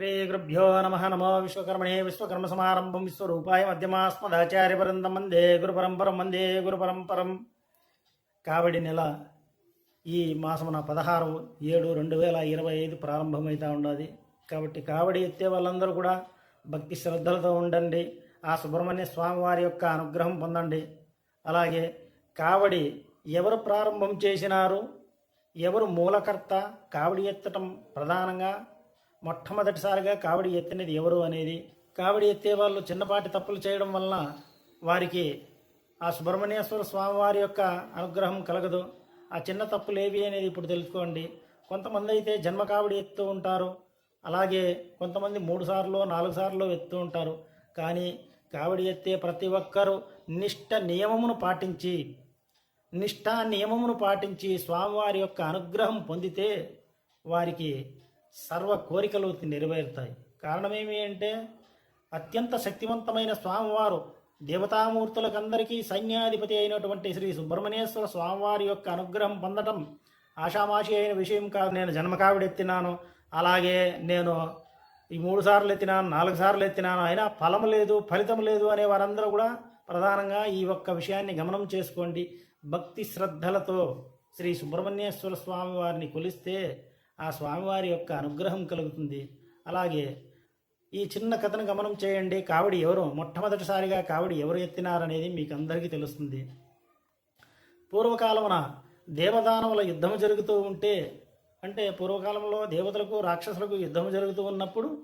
శ్రీగురుభ్యో నమ. నమో విశ్వకర్మణే విశ్వకర్మ సమారంభం విశ్వరూపాయ మధ్యమాస్మదాచార్యపరంతం వందే గురుపరంపరం. వందే గురుపరంపరం. కావడి నెల ఈ మాసమున పదహారు ఏడు రెండు వేల ఇరవై ఐదు ప్రారంభమవుతూ ఉన్నది కాబట్టి కావడి ఎత్తే వాళ్ళందరూ కూడా భక్తి శ్రద్ధలతో ఉండండి. ఆ సుబ్రహ్మణ్య స్వామి వారి యొక్క అనుగ్రహం పొందండి. అలాగే కావడి ఎవరు ప్రారంభం చేసినారు? ఎవరు మూలకర్త? కావడి ఎత్తటం ప్రధానంగా మొట్టమొదటిసారిగా కావడి ఎత్తినది ఎవరు అనేది కావడి ఎత్తే వాళ్ళు చిన్నపాటి తప్పులు చేయడం వలన వారికి ఆ సుబ్రహ్మణ్యేశ్వర స్వామి వారి యొక్క అనుగ్రహం కలగదు. ఆ చిన్న తప్పులు ఏవి అనేది ఇప్పుడు తెలుసుకోండి. కొంతమంది అయితే జన్మ కావడి ఎత్తు ఉంటారు. అలాగే కొంతమంది మూడు సార్లు నాలుగు సార్లు ఎత్తు ఉంటారు. కానీ కావడి ఎత్తే ప్రతి ఒక్కరూ నిష్ట నియమమును పాటించి నిష్ఠా నియమమును పాటించి స్వామివారి యొక్క అనుగ్రహం పొందితే వారికి సర్వ కోరికలు నెరవేరుతాయి. కారణమేమి అంటే అత్యంత శక్తివంతమైన స్వామివారు దేవతామూర్తులకందరికీ సైన్యాధిపతి అయినటువంటి శ్రీ సుబ్రహ్మణ్యేశ్వర స్వామివారి యొక్క అనుగ్రహం పొందటం ఆషామాషి అయిన విషయం కాదు. నేను జన్మకావిడెత్తినాను అలాగే నేను ఈ మూడు సార్లు ఎత్తినాను నాలుగు సార్లు ఎత్తినాను. అయినా ఫలం లేదు ఫలితం లేదు అనే వారందరూ కూడా ప్రధానంగా ఈ ఒక్క విషయాన్ని గమనం చేసుకోండి. భక్తి శ్రద్ధలతో శ్రీ సుబ్రహ్మణ్యేశ్వర స్వామి వారిని కొలిస్తే ఆ స్వామివారి యొక్క అనుగ్రహం కలుగుతుంది. అలాగే ఈ చిన్న కథను గమనం చేయండి. కావిడి ఎవరు? మొట్టమొదటిసారిగా కావిడి ఎవరు ఎత్తినారనేది మీకు అందరికీ తెలుస్తుంది. పూర్వకాలమున దేవదానవుల యుద్ధం జరుగుతూ ఉంటే అంటే పూర్వకాలంలో దేవతలకు రాక్షసులకు యుద్ధం జరుగుతూ ఉన్నప్పుడు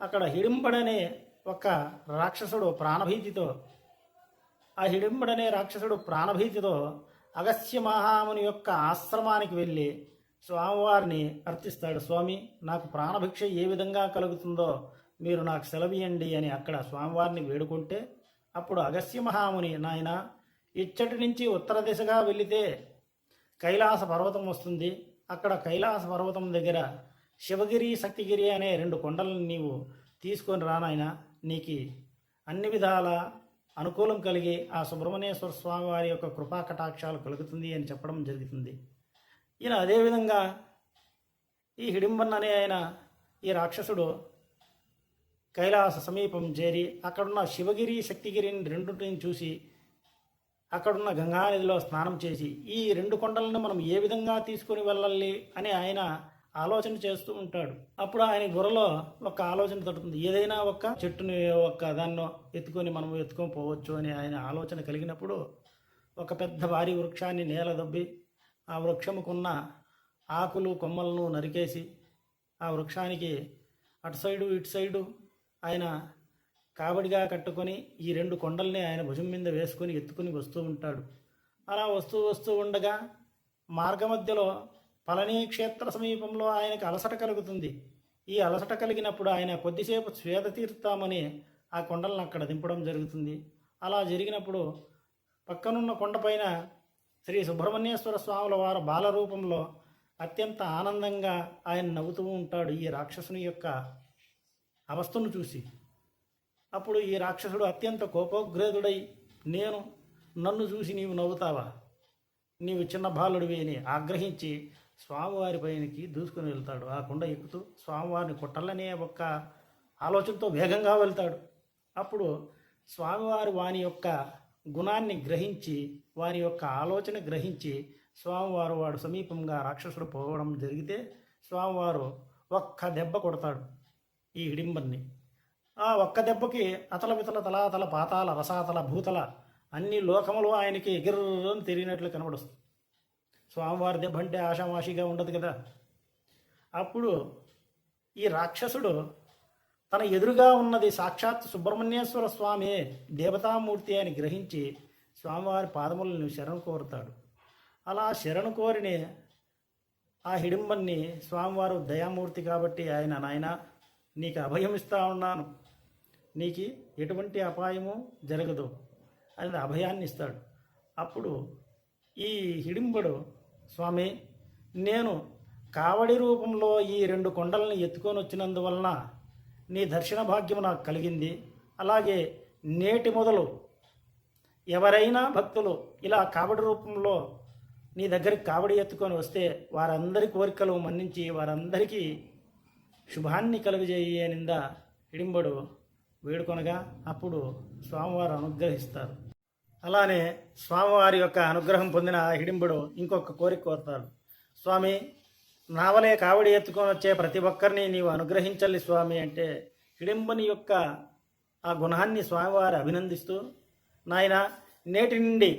అక్కడ హిడింబడనే ఒక రాక్షసుడు ప్రాణభీతితో ఆ హిడింబడనే రాక్షసుడు ప్రాణభీతితో అగస్త్య మహాముని యొక్క ఆశ్రమానికి వెళ్ళి స్వామివారిని అర్థిస్తాడు స్వామి నాకు ప్రాణభిక్ష ఏ విధంగా కలుగుతుందో మీరు నాకు సెలవియండి అని అక్కడ స్వామివారిని వేడుకుంటే అప్పుడు అగస్య మహాముని నాయన ఇచ్చటి నుంచి ఉత్తర దిశగా వెళితే కైలాస పర్వతం వస్తుంది. అక్కడ కైలాస పర్వతం దగ్గర శివగిరి శక్తిగిరి అనే రెండు కొండలను నీవు తీసుకొని రానాయన నీకు అన్ని విధాల అనుకూలం కలిగి ఆ సుబ్రహ్మణ్యేశ్వర స్వామి వారి యొక్క కృపా కటాక్షాలు కలుగుతుంది అని చెప్పడం జరుగుతుంది. ఈయన అదేవిధంగా ఈ హిడింబన్ అనే ఆయన ఈ రాక్షసుడు కైలాస సమీపం చేరి అక్కడున్న శివగిరి శక్తిగిరిని రెండింటిని చూసి అక్కడున్న గంగానదిలో స్నానం చేసి ఈ రెండు కొండలను మనం ఏ విధంగా తీసుకొని వెళ్ళాలి అని ఆయన ఆలోచన చేస్తూ ఉంటాడు. అప్పుడు ఆయన బుర్రలో ఒక ఆలోచన తడుతుంది. ఏదైనా ఒక చెట్టుని ఒక దాన్నో ఎత్తుకొని మనం ఎత్తుకొని పోవచ్చు అని ఆయన ఆలోచన కలిగినప్పుడు ఒక పెద్ద భారీ వృక్షాన్ని నేల దొబ్బి ఆ వృక్షముకున్న ఆకులు కొమ్మలను నరికేసి ఆ వృక్షానికి అటు సైడు ఇటు సైడు ఆయన కాబడిగా కట్టుకొని ఈ రెండు కొండల్ని ఆయన భుజం మీద వేసుకొని ఎత్తుకుని వస్తూ ఉంటాడు. అలా వస్తూ వస్తూ ఉండగా మార్గమధ్యలో పళనీ క్షేత్ర సమీపంలో ఆయనకు అలసట కలుగుతుంది. ఈ అలసట కలిగినప్పుడు ఆయన కొద్దిసేపు స్వేద తీరుతామని ఆ కొండలను అక్కడ దింపడం జరుగుతుంది. అలా జరిగినప్పుడు పక్కనున్న కొండపైన శ్రీ సుబ్రహ్మణ్యేశ్వర స్వాముల వారి బాలరూపంలో అత్యంత ఆనందంగా ఆయన నవ్వుతూ ఉంటాడు ఈ రాక్షసుని యొక్క అవస్థను చూసి. అప్పుడు ఈ రాక్షసుడు అత్యంత కోపోగ్రేదుడై నేను నన్ను చూసి నీవు నవ్వుతావా? నీవు చిన్న బాలుడివి అని ఆగ్రహించి స్వామివారి పైనకి దూసుకుని వెళ్తాడు. ఆ కొండ ఎక్కుతూ స్వామివారిని కొట్టాలనే ఒక ఆలోచనతో వేగంగా వెళ్తాడు. అప్పుడు స్వామివారి వాని యొక్క గుణాన్ని గ్రహించి వారి యొక్క ఆలోచన గ్రహించి స్వామివారు వాడు సమీపంగా రాక్షసుడు పోవడం జరిగితే స్వామివారు ఒక్క దెబ్బ కొడతాడు ఈ హిడింబన్ని. ఆ ఒక్క దెబ్బకి అతల వితల తలాతల పాతాల రసాతల భూతల అన్ని లోకములు ఆయనకి ఎగిర్రని తిరిగినట్లు కనబడుస్తుంది స్వామివారి దెబ్బ అంటే ఆషామాషిగా ఉండదు కదా. అప్పుడు ఈ రాక్షసుడు తన ఎదురుగా ఉన్నది సాక్షాత్ సుబ్రహ్మణ్యేశ్వర స్వామి దేవతామూర్తి అని గ్రహించి స్వామివారి పాదములను శరణు కోరుతాడు. అలా శరణు కోరిని ఆ హిడింబన్ని స్వామివారు దయామూర్తి కాబట్టి ఆయన నాయన నీకు అభయం ఇస్తా ఉన్నాను. నీకు ఎటువంటి అపాయము జరగదు. అని అభయాన్ని ఇస్తాడు. అప్పుడు ఈ హిడింబడు స్వామి నేను కావడి రూపంలో ఈ రెండు కొండలను ఎత్తుకొని వచ్చినందువలన నీ దర్శన భాగ్యం నాకు కలిగింది. అలాగే నేటి మొదలు ఎవరైనా భక్తులు ఇలా కావడి రూపంలో నీ దగ్గరికి కావడి ఎత్తుకొని వస్తే వారందరి కోరికలు మన్నించి వారందరికీ శుభాన్ని కలుగజేయనింద హిడింబడు వేడుకొనగా అప్పుడు స్వామివారు అనుగ్రహిస్తారు. అలానే స్వామివారి యొక్క అనుగ్రహం పొందిన హిడింబుడు ఇంకొక కోరిక కోరుతాడు. స్వామి నావలే కావడి ఎత్తుకొని వచ్చే ప్రతి ఒక్కరిని నీవు అనుగ్రహించాలి స్వామి అంటే హిడింబని యొక్క ఆ గుణాన్ని స్వామివారు అభినందిస్తూ నాయన నేటి నుండి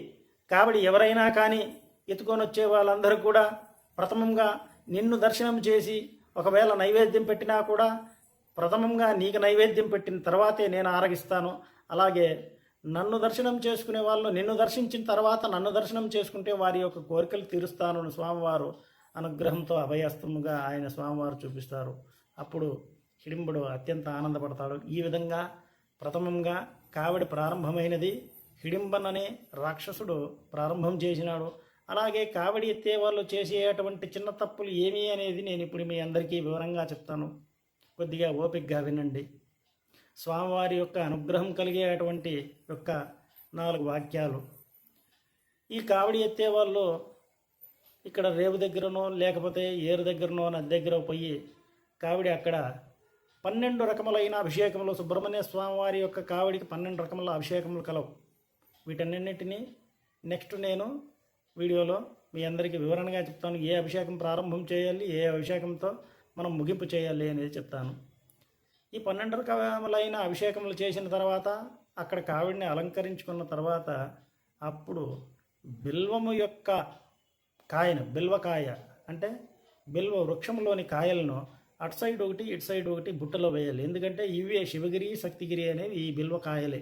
కావిడి ఎవరైనా కానీ ఎత్తుకొని వచ్చే వాళ్ళందరూ కూడా ప్రథమంగా నిన్ను దర్శనం చేసి ఒకవేళ నైవేద్యం పెట్టినా కూడా ప్రథమంగా నీకు నైవేద్యం పెట్టిన తర్వాతే నేను ఆరగిస్తాను. అలాగే నన్ను దర్శనం చేసుకునే వాళ్ళు నిన్ను దర్శించిన తర్వాత నన్ను దర్శనం చేసుకుంటే వారి యొక్క కోరికలు తీరుస్తాను స్వామివారు అనుగ్రహంతో అభయస్తముగా ఆయన స్వామివారు చూపిస్తారు. అప్పుడు హిడింబుడు అత్యంత ఆనందపడతాడు. ఈ విధంగా ప్రథమంగా కావిడి ప్రారంభమైనది హిడింబన్ అనే రాక్షసుడు ప్రారంభం చేసినాడు. అలాగే కావడి ఎత్తే వాళ్ళు చేసేటువంటి చిన్న తప్పులు ఏమి అనేది నేను ఇప్పుడు మీ అందరికీ వివరంగా చెప్తాను. కొద్దిగా ఓపికగా వినండి. స్వామివారి యొక్క అనుగ్రహం కలిగేటువంటి యొక్క నాలుగు వాక్యాలు. ఈ కావడి ఎత్తే వాళ్ళు ఇక్కడ రేవు దగ్గరనో లేకపోతే ఏరు దగ్గరనో నది దగ్గర పోయి కావిడి అక్కడ పన్నెండు రకములైన అభిషేకములు సుబ్రహ్మణ్య స్వామి వారి యొక్క కావిడికి పన్నెండు రకముల అభిషేకములు కలవు. వీటన్నింటినీ నెక్స్ట్ నేను వీడియోలో మీ అందరికీ వివరణగా చెప్తాను. ఏ అభిషేకం ప్రారంభం చేయాలి ఏ అభిషేకంతో మనం ముగింపు చేయాలి అనేది చెప్తాను. ఈ పన్నెండు రకములైన అభిషేకములు చేసిన తర్వాత అక్కడ కావిడిని అలంకరించుకున్న తర్వాత అప్పుడు బిల్వము యొక్క కాయను బిల్వకాయ అంటే బిల్వ వృక్షంలోని కాయలను అటు సైడ్ ఒకటి ఇటు సైడ్ ఒకటి బుట్టలో వేయాలి. ఎందుకంటే ఇవే శివగిరి శక్తిగిరి అనేవి ఈ బిల్వకాయలే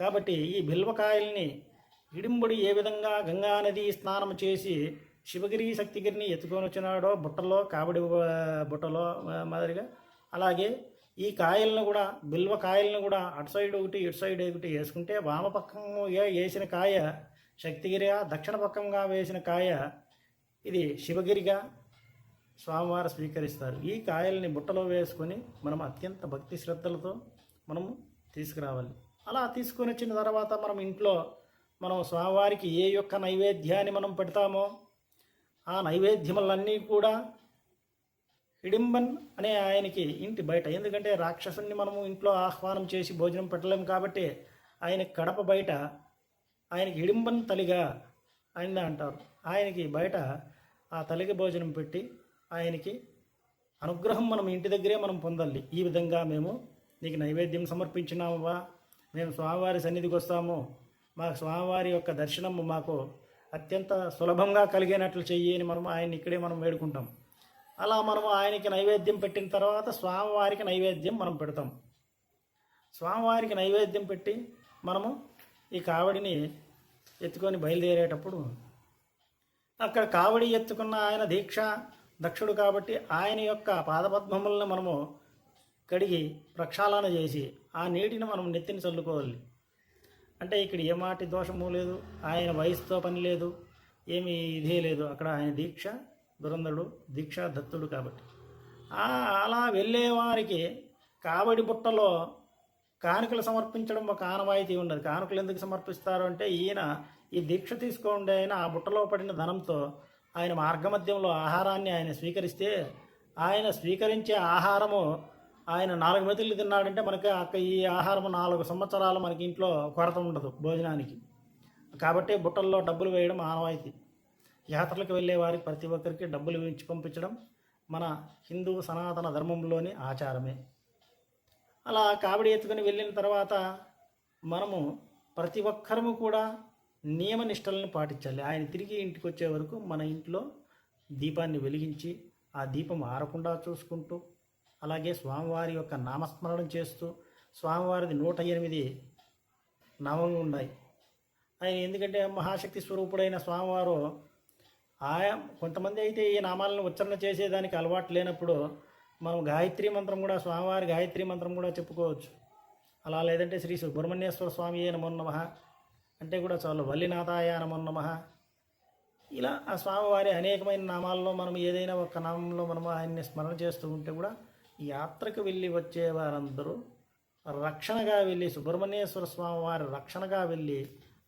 కాబట్టి ఈ బిల్వకాయల్ని ఇడింబుడి ఏ విధంగా గంగా నది స్నానం చేసి శివగిరి శక్తిగిరిని ఎత్తుకొని వచ్చినాడో బుట్టలో కాబడి బుట్టలో మాదిరిగా అలాగే ఈ కాయలను కూడా బిల్వ కాయలను కూడా అటు సైడ్ ఒకటి ఇటు సైడ్ ఒకటి వేసుకుంటే వామపక్కముగా వేసిన కాయ శక్తిగిరిగా దక్షిణ పక్కంగా వేసిన కాయ ఇది శివగిరిగా స్వామివారు స్వీకరిస్తారు. ఈ కాయల్ని బుట్టలో వేసుకొని మనం అత్యంత భక్తి శ్రద్ధలతో మనము తీసుకురావాలి. అలా తీసుకొని వచ్చిన తర్వాత మనం ఇంట్లో మనం స్వామివారికి ఏ యొక్క నైవేద్యాన్ని మనం పెడతామో ఆ నైవేద్యములన్నీ కూడా హిడింబన్ అనే ఆయనకి ఇంటి బయట. ఎందుకంటే రాక్షసుని మనము ఇంట్లో ఆహ్వానం చేసి భోజనం పెట్టలేము కాబట్టి ఆయన కడప బయట ఆయనకి హిడింబన్ తలిగా ఆయన అంటారు. ఆయనకి బయట ఆ తలికి భోజనం పెట్టి ఆయనకి అనుగ్రహం మనం ఇంటి దగ్గరే మనం పొందాలి. ఈ విధంగా మేము నీకు నైవేద్యం సమర్పించినామవా మేము స్వామివారి సన్నిధికి వస్తాము. మా స్వామివారి యొక్క దర్శనము మాకు అత్యంత సులభంగా కలిగేనట్లు చెయ్యి అని మనం ఆయన ఇక్కడే మనం వేడుకుంటాం. అలా మనం ఆయనకి నైవేద్యం పెట్టిన తర్వాత స్వామివారికి నైవేద్యం మనం పెడతాం. స్వామివారికి నైవేద్యం పెట్టి మనము ఈ కావడిని ఎత్తుకొని బయలుదేరేటప్పుడు అక్కడ కావడి ఎత్తుకున్న ఆయన దీక్ష దక్షుడు కాబట్టి ఆయన యొక్క పాదపద్మములను మనము కడిగి ప్రక్షాళన చేసి ఆ నీటిని మనం నెత్తిని చల్లుకోవాలి. అంటే ఇక్కడ ఏమాటి దోషము లేదు ఆయన వయసుతో పని లేదు ఏమీ ఇదే లేదు. అక్కడ ఆయన దీక్ష దురంధరుడు దీక్షా దత్తుడు కాబట్టి అలా వెళ్ళేవారికి కావడి బుట్టలో కానుకలు సమర్పించడం ఒక ఆనవాయితీ ఉండదు కానుకలు ఎందుకు సమర్పిస్తారు అంటే ఈయన ఈ దీక్ష తీసుకోండి ఆయన ఆ బుట్టలో పడిన ధనంతో ఆయన మార్గమధ్యంలో ఆహారాన్ని ఆయన స్వీకరిస్తే ఆయన స్వీకరించే ఆహారము ఆయన నాలుగు మెతులు తిన్నాడంటే మనకి అక్క ఈ ఆహారం నాలుగు సంవత్సరాలు మనకి ఇంట్లో కొరత ఉండదు భోజనానికి. కాబట్టి బుట్టల్లో డబ్బులు వేయడం ఆనవాయితీ. యాత్రలకు వెళ్ళే వారికి ప్రతి ఒక్కరికి డబ్బులు ఇచ్చి పంపించడం మన హిందూ సనాతన ధర్మంలోని ఆచారమే. అలా కావిడి ఎత్తుకొని వెళ్ళిన తర్వాత మనము ప్రతి ఒక్కరము కూడా నియమ నిష్టలను పాటించాలి. ఆయన తిరిగి ఇంటికి వచ్చే వరకు మన ఇంట్లో దీపాన్ని వెలిగించి ఆ దీపం ఆరకుండా చూసుకుంటూ అలాగే స్వామివారి యొక్క నామస్మరణం చేస్తూ స్వామివారిది నూట ఎనిమిది నామములు ఉన్నాయి. ఆయన ఎందుకంటే మహాశక్తి స్వరూపుడైన స్వామివారు ఆయా కొంతమంది అయితే ఈ నామాలను ఉచ్చరణ చేసేదానికి అలవాటు లేనప్పుడు మనం గాయత్రి మంత్రం కూడా స్వామివారి గాయత్రి మంత్రం కూడా చెప్పుకోవచ్చు. అలా లేదంటే శ్రీ సుబ్రహ్మణ్యేశ్వర స్వామి నమో నమ అంటే కూడా చాలు వల్లినాథాయ నమో నమ. ఇలా ఆ స్వామివారి అనేకమైన నామాల్లో మనం ఏదైనా ఒక నామంలో మనం ఆయన్ని స్మరణ చేస్తూ ఉంటే కూడా ఈ యాత్రకు వెళ్ళి వచ్చే వారందరూ రక్షణగా వెళ్ళి సుబ్రహ్మణ్యేశ్వర స్వామి వారి రక్షణగా వెళ్ళి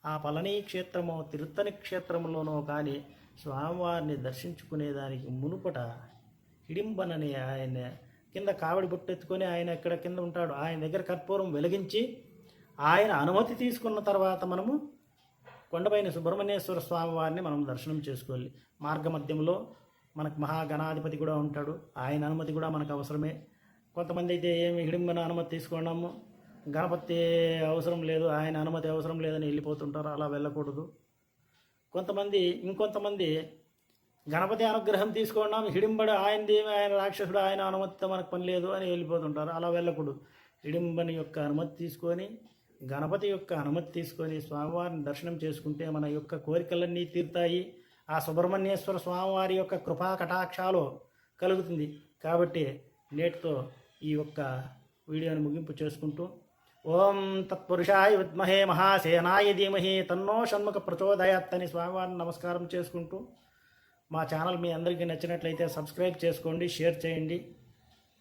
ఆ పళనీ క్షేత్రమో తిరుత్తని క్షేత్రంలోనో కానీ స్వామివారిని దర్శించుకునేదానికి మునుపట హిడింబనని ఆయన కింద కావిడి బుట్టెత్తుకొని ఆయన ఎక్కడ కింద ఉంటాడు. ఆయన దగ్గర కర్పూరం వెలిగించి ఆయన అనుమతి తీసుకున్న తర్వాత మనము కొండపైన సుబ్రహ్మణ్యేశ్వర స్వామి వారిని మనం దర్శనం చేసుకోవాలి. మార్గ మధ్యంలో మనకు మహాగణాధిపతి కూడా ఉంటాడు. ఆయన అనుమతి కూడా మనకు అవసరమే. కొంతమంది అయితే ఏమి హిడింబన అనుమతి తీసుకున్నాము గణపతి అవసరం లేదు ఆయన అనుమతి అవసరం లేదని వెళ్ళిపోతుంటారు. అలా వెళ్ళకూడదు. కొంతమంది ఇంకొంతమంది గణపతి అనుగ్రహం తీసుకున్నాం ఆయన ఆయనది ఆయన రాక్షసుడు ఆయన అనుమతితో మనకు పని లేదు అని వెళ్ళిపోతుంటారు. అలా వెళ్ళకూడదు. హిడింబని యొక్క అనుమతి తీసుకొని గణపతి యొక్క అనుమతి తీసుకొని స్వామివారిని దర్శనం చేసుకుంటే మన యొక్క కోరికలన్నీ తీరుతాయి. ఆ సుబ్రహ్మణ్యేశ్వర స్వామివారి యొక్క కృపా కటాక్షాలు కలుగుతుంది. కాబట్టి నేటితో ఈ యొక్క వీడియోని ముగింపు చేసుకుంటూ ఓం తత్పురుషాయ విద్మహే మహాసేనాయ ధీమహి తన్నో షణ్ముఖ ప్రచోదయాత్తని స్వామివారిని నమస్కారం చేసుకుంటూ మా ఛానల్ మీ అందరికీ నచ్చినట్లయితే సబ్స్క్రైబ్ చేసుకోండి షేర్ చేయండి.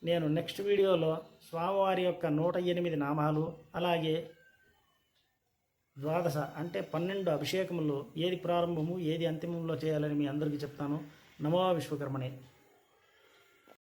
నేను నెక్స్ట్ వీడియోలో స్వామివారి యొక్క నూట ఎనిమిది నామాలు అలాగే ద్వాదశ అంటే పన్నెండు అభిషేకములు ఏది ప్రారంభము ఏది అంతిమంలో చేయాలని మీ అందరికీ చెప్తాను. నమో విశ్వకర్మణే.